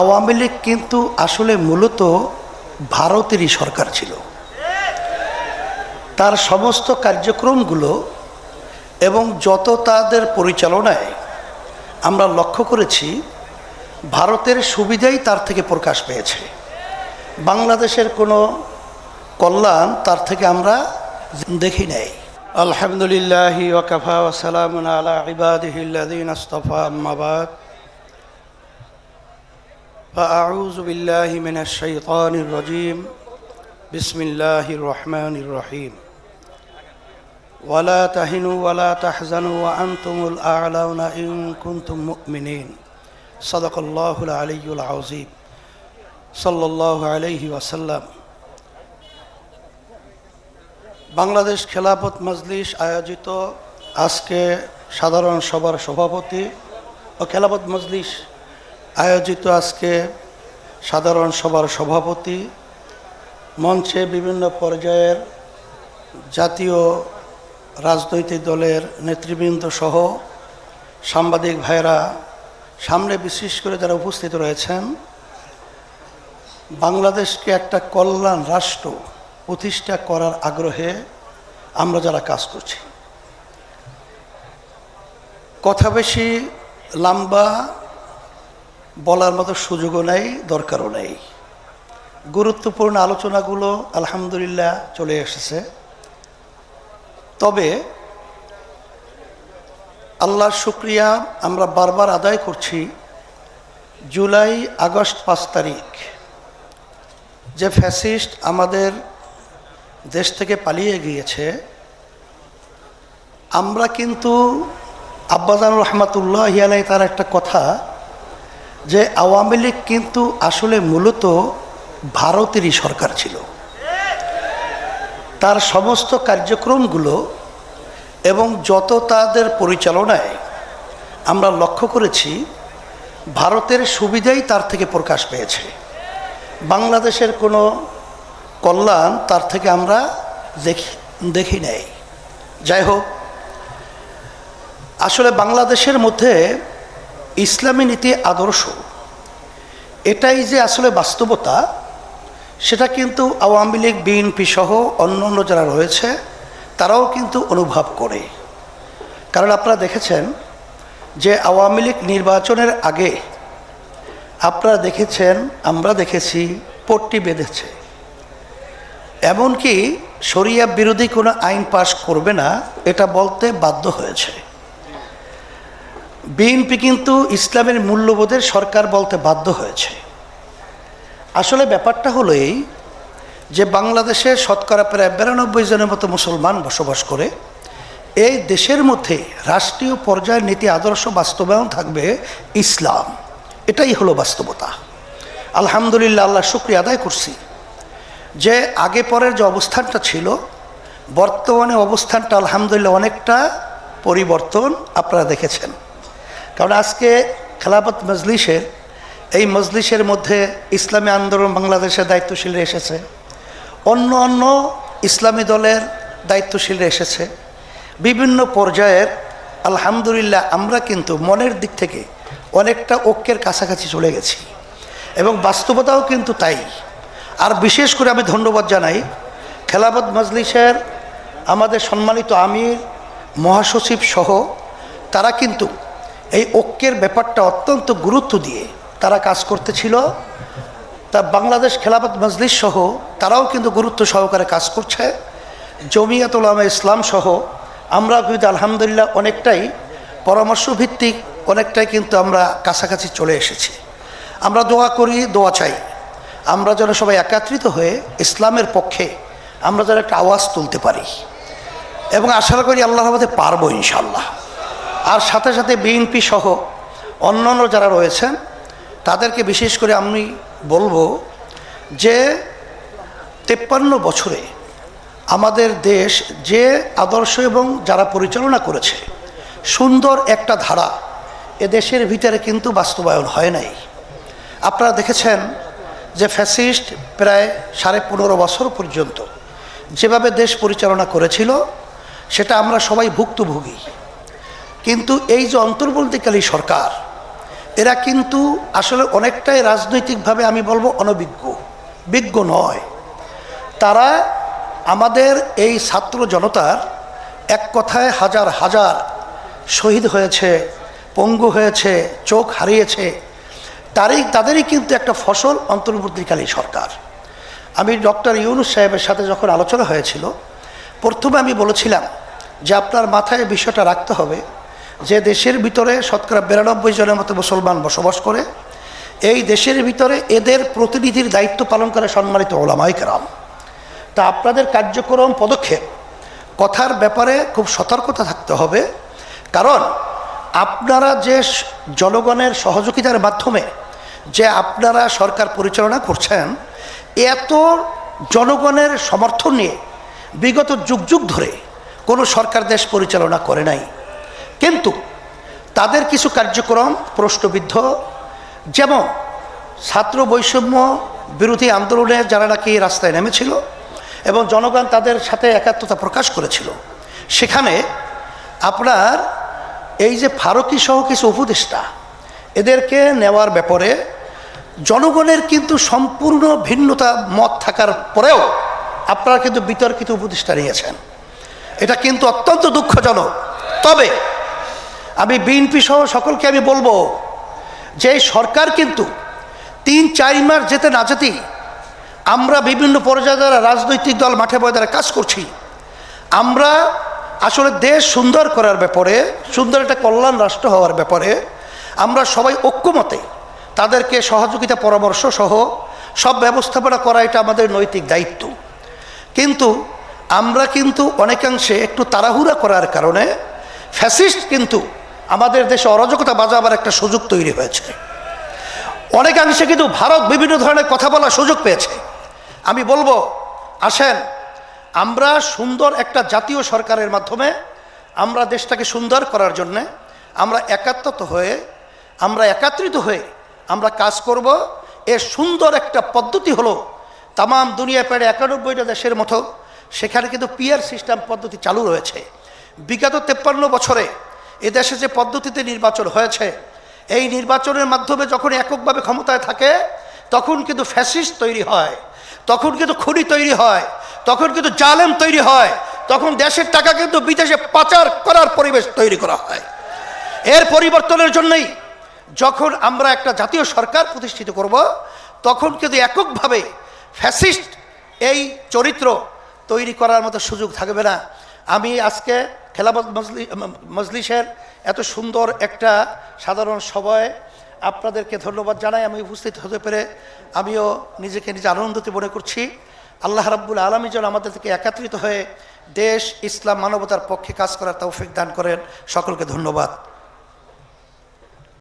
আওয়ামী লীগ কিন্তু আসলে মূলত ভারতেরই সরকার ছিল। তার সমস্ত কার্যক্রমগুলো এবং যত তাদের পরিচালনায় আমরা লক্ষ্য করেছি, ভারতের সুবিধাই তার থেকে প্রকাশ পেয়েছে। বাংলাদেশের কোনো কল্যাণ তার থেকে আমরা দেখি নাই। আলহামদুলিল্লাহ ওয়াকাফা ওসালাম আলা ইবাদিহিল্লাদিন আস্তফা আম্মাবাদ فأعوذ بالله من الشيطان الرجيم بسم الله الرحمن الرحيم ولا تهنوا ولا تحزنوا وأنتم الأعلون إن كنتم مؤمنين صدق الله العلي العظيم صلى الله عليه وسلم বাংলাদেশ খেলাফত মজলিস আয়োজিত আজকে সাধারণ সভার সভাপতি ও খেলাফত মজলিস আয়োজিত আজকে সাধারণ সভার সভাপতি, মঞ্চে বিভিন্ন পর্যায়ের জাতীয় রাজনৈতিক দলের নেতৃবৃন্দ সহ সাংবাদিক ভাইরা সামনে বিশেষ করে যারা উপস্থিত রয়েছেন, বাংলাদেশকে একটা কল্যাণ রাষ্ট্র প্রতিষ্ঠা করার আগ্রহে আমরা যারা কাজ করছি। কথা বেশি লম্বা বলার মতো সুযোগও নেই, দরকারও নেই। গুরুত্বপূর্ণ আলোচনাগুলো আলহামদুলিল্লাহ চলে এসেছে। তবে আল্লাহর শুক্রিয়া আমরা বারবার আদায় করছি, জুলাই আগস্ট পাঁচ তারিখ, যে ফ্যাসিস্ট আমাদের দেশ থেকে পালিয়ে গিয়েছে, আমরা কিন্তু আব্বাজানুর রহমাতুল্লাহ আলাই তার একটা কথা যে আওয়ামী লীগ কিন্তু আসলে মূলত ভারতেরই সরকার ছিল। তার সমস্ত কার্যক্রমগুলো এবং যত তাদের পরিচালনায় আমরা লক্ষ্য করেছি, ভারতের সুবিধাই তার থেকে প্রকাশ পেয়েছে। বাংলাদেশের কোনো কল্যাণ তার থেকে আমরা দেখি দেখি নাই। যাই হোক, আসলে বাংলাদেশের মধ্যে ইসলামী নীতি আদর্শ। এটাই যে আসলে বাস্তবতা, সেটা কিন্তু আওয়ামী লীগ, বিএনপি সহ অন্য অন্য যারা রয়েছে, তারাও কিন্তু অনুভব করে। কারণ আপনারা দেখেছেন যে আওয়ামী লীগ নির্বাচনের আগে আপনারা দেখেছেন, আমরা দেখেছি, পট্টি বেঁধেছে। এমনকি শরিয়া বিরোধী কোনো আইন পাশ করবে না, এটা বলতে বাধ্য হয়েছে। বিএনপি কিন্তু ইসলামের মূল্যবোধের সরকার বলতে বাধ্য হয়েছে। আসলে ব্যাপারটা হলো এই যে বাংলাদেশে শতকরা প্রায় বিরানব্বই জনের মতো মুসলমান বসবাস করে, এই দেশের মধ্যে রাষ্ট্রীয় পর্যায়ের নীতি, আদর্শ বাস্তবায়ন থাকবে ইসলাম। এটাই হলো বাস্তবতা। আলহামদুলিল্লাহ আল্লাহ শুক্রিয়া আদায় করছি। যে আগে পরের যে অবস্থানটা ছিল, বর্তমানে অবস্থানটা আলহামদুলিল্লাহ অনেকটা পরিবর্তন, আপনারা দেখেছেন। কারণ আজকে খেলাফত মজলিসের এই মজলিসের মধ্যে ইসলামী আন্দোলন বাংলাদেশের দায়িত্বশীলরা এসেছে। অন্য অন্য ইসলামী দলের দায়িত্বশীলরা এসেছে। বিভিন্ন পর্যায়ের আলহামদুলিল্লাহ আমরা কিন্তু মনের দিক থেকে অনেকটা ঐক্যের কাছাকাছি চলে গেছি। এবং বাস্তবতাও কিন্তু তাই। আর বিশেষ করে আমি ধন্যবাদ জানাই খেলাফত মজলিসের আমাদের সম্মানিত আমির, মহাসচিব সহ তারা কিন্তু এই ঐক্যের ব্যাপারটা অত্যন্ত গুরুত্ব দিয়ে তারা কাজ করতেছিল। তা বাংলাদেশ খেলাফত মজলিস সহ তারাও কিন্তু গুরুত্ব সহকারে কাজ করছে। জমিয়াত উলামা ইসলাম সহ আমরা কিন্তু আলহামদুলিল্লাহ অনেকটাই পরামর্শ ভিত্তিক অনেকটাই কিন্তু আমরা কাছাকাছি চলে এসেছি। আমরা দোয়া করি, দোয়া চাই। আমরা যেন সবাই একাত্রিত হয়ে ইসলামের পক্ষে আমরা যেন একটা আওয়াজ তুলতে পারি। এবং আশা করি আল্লাহর মধ্যে পারব ইনশাল্লাহ আর সাথে সাথে বিএনপি সহ অন্যান্য যারা রয়েছেন, তাদেরকে বিশেষ করে আমি বলব যে তেপ্পান্ন বছরে আমাদের দেশ যে আদর্শ এবং যারা পরিচালনা করেছে, সুন্দর একটা ধারা এ দেশের ভিতরে কিন্তু বাস্তবায়ন হয় নাই। আপনারা দেখেছেন যে ফ্যাসিস্ট প্রায় সাড়ে পনেরো বছর পর্যন্ত যেভাবে দেশ পরিচালনা করেছিল, সেটা আমরা সবাই ভুক্তভোগী। কিন্তু এই যে অন্তর্বর্তীকালী সরকার, এরা কিন্তু আসলে অনেকটাই রাজনৈতিকভাবে আমি বলব অনভিজ্ঞ, বিজ্ঞ নয়। তারা আমাদের এই ছাত্র জনতার এক কথায় হাজার হাজার শহীদ হয়েছে, পঙ্গু হয়েছে, চোখ হারিয়েছে, তারই, তাদেরই কিন্তু একটা ফসল অন্তর্বর্তীকালীন সরকার। আমি ডক্টর ইউনুস সাহেবের সাথে যখন আলোচনা হয়েছিল, প্রথমে আমি বলেছিলাম যে আপনার মাথায় বিষয়টা রাখতে হবে যে দেশের ভিতরে শতকরা বিরানব্বই জনের মতো মুসলমান বসবাস করে, এই দেশের ভিতরে এদের প্রতিনিধির দায়িত্ব পালন করে সম্মানিত ওলামাই কেরাম। তা আপনাদের কার্যক্রম পদক্ষেপ, কথার ব্যাপারে খুব সতর্কতা থাকতে হবে, কারণ আপনারা যে জনগণের সহযোগিতার মাধ্যমে যে আপনারা সরকার পরিচালনা করছেন, এত জনগণের সমর্থন নিয়ে বিগত যুগ যুগ ধরে কোনো সরকার দেশ পরিচালনা করে নাই। কিন্তু তাদের কিছু কার্যক্রম প্রশ্নবিদ্ধ। যেমন ছাত্র বৈষম্য বিরোধী আন্দোলনে যারা নাকি রাস্তায় নেমেছিল এবং জনগণ তাদের সাথে একাত্মতা প্রকাশ করেছিল, সেখানে আপনার এই যে ফারুকি সহ কিছু উপদেষ্টা, এদেরকে নেওয়ার ব্যাপারে জনগণের কিন্তু সম্পূর্ণ ভিন্নতা মত থাকার পরেও আপনারা কিন্তু বিতর্কিত উপদেষ্টা নিয়েছেন এটা কিন্তু অত্যন্ত দুঃখজনক। তবে আমি বিএনপি সহ সকলকে আমি বলব, যে সরকার কিন্তু তিন, চার মাস যেতে না যেতেই আমরা বিভিন্ন পর্যায়ে দ্বারা রাজনৈতিক দল মাঠে ময়দানে কাজ করছি, আমরা আসলে দেশ সুন্দর করার ব্যাপারে, সুন্দর একটা কল্যাণ রাষ্ট্র হওয়ার ব্যাপারে, আমরা সবাই ঐক্যমতে তাদেরকে সহযোগিতা, পরামর্শ সহ সব ব্যবস্থাপনা করা এটা আমাদের নৈতিক দায়িত্ব। কিন্তু আমরা কিন্তু অনেকাংশে একটু তাড়াহুড়া করার কারণে ফ্যাসিস্ট কিন্তু আমাদের দেশে অরাজকতা বাজাবার একটা সুযোগ তৈরি হয়েছে। অনেকাংশে কিন্তু ভারত বিভিন্ন ধরনের কথা বলার সুযোগ পেয়েছে। আমি বলব, আসেন, আমরা সুন্দর একটা জাতীয় সরকারের মাধ্যমে আমরা দেশটাকে সুন্দর করার জন্যে আমরা একাত্মত হয়ে, আমরা একাত্রিত হয়ে আমরা কাজ করব। এর সুন্দর একটা পদ্ধতি হলো তামাম দুনিয়া প্রায় একানব্বইটা দেশের মতো সেখানে কিন্তু পিয়ার সিস্টেম পদ্ধতি চালু রয়েছে। বিগত তেপ্পান্ন বছরে এদেশে যে পদ্ধতিতে নির্বাচন হয়েছে, এই নির্বাচনের মাধ্যমে যখন এককভাবে ক্ষমতায় থাকে, তখন কিন্তু ফ্যাসিস্ট তৈরি হয়, তখন কিন্তু খুনি তৈরি হয়, তখন কিন্তু জালেম তৈরি হয়, তখন দেশের টাকা কিন্তু বিদেশে পাচার করার পরিবেশ তৈরি করা হয়। এর পরিবর্তনের জন্যই যখন আমরা একটা জাতীয় সরকার প্রতিষ্ঠিত করব, তখন কিন্তু এককভাবে ফ্যাসিস্ট এই চরিত্র তৈরি করার মতো সুযোগ থাকবে না। আমি আজকে খেলাফত মজলি মজলিসের এত সুন্দর একটা সাধারণ সবাই আপনাদেরকে ধন্যবাদ জানাই। আমি উপস্থিত হতে পেরে আমিও নিজেকে নিজে আনন্দিত মনে করছি। আল্লাহ রাব্বুল আলমী যেন আমাদের থেকে একাত্রিত হয়ে দেশ, ইসলাম, মানবতার পক্ষে কাজ করার তৌফিক দান করেন। সকলকে ধন্যবাদ।